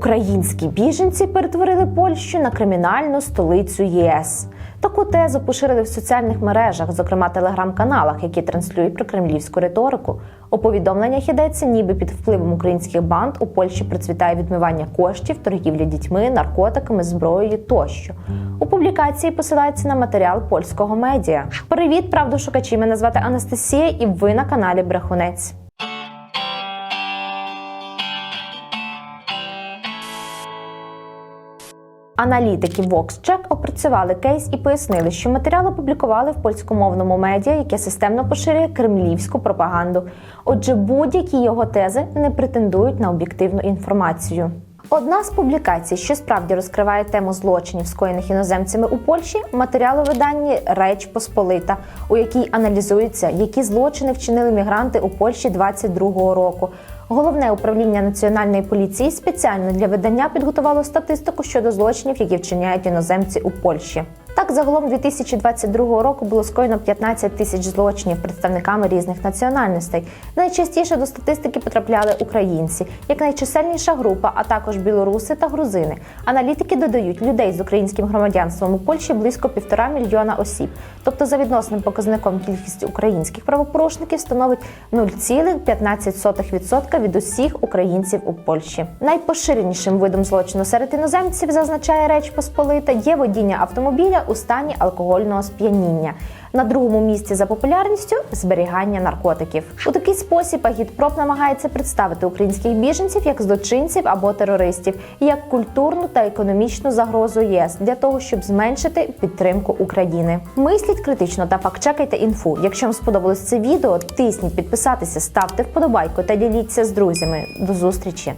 Українські біженці перетворили Польщу на кримінальну столицю ЄС. Таку тезу поширили в соціальних мережах, зокрема телеграм-каналах, які транслюють про кремлівську риторику. У повідомленнях йдеться, ніби під впливом українських банд у Польщі процвітає відмивання коштів, торгівля дітьми, наркотиками, зброєю тощо. У публікації посилається на матеріал польського медіа. Привіт, правдошукачі! Мене звати Анастасія, і ви на каналі Брехунець. Аналітики VoxCheck опрацювали кейс і пояснили, що матеріал опублікували в польськомовному медіа, яке системно поширює кремлівську пропаганду. Отже, будь-які його тези не претендують на об'єктивну інформацію. Одна з публікацій, що справді розкриває тему злочинів, скоєних іноземцями у Польщі, матеріал у виданні Реч Посполита, у якій аналізується, які злочини вчинили мігранти у Польщі 22-го року. Головне управління національної поліції спеціально для видання підготувало статистику щодо злочинів, які вчиняють іноземці у Польщі. Так, загалом 2022 року було скоєно 15 тисяч злочинів представниками різних національностей. Найчастіше до статистики потрапляли українці, як найчисельніша група, а також білоруси та грузини. Аналітики додають, людей з українським громадянством у Польщі близько півтора мільйона осіб. Тобто, за відносним показником кількість українських правопорушників становить 0,15% від усіх українців у Польщі. Найпоширенішим видом злочину серед іноземців зазначає Реч Посполита є водіння автомобіля у стані алкогольного сп'яніння. На другому місці за популярністю зберігання наркотиків. У такий спосіб агітпроп намагається представити українських біженців як злочинців або терористів, як культурну та економічну загрозу ЄС для того, щоб зменшити підтримку України. Мисліть критично та фактчекайте інфу. Якщо вам сподобалось це відео, тисніть підписатися, ставте вподобайку та діліться з друзями. До зустрічі!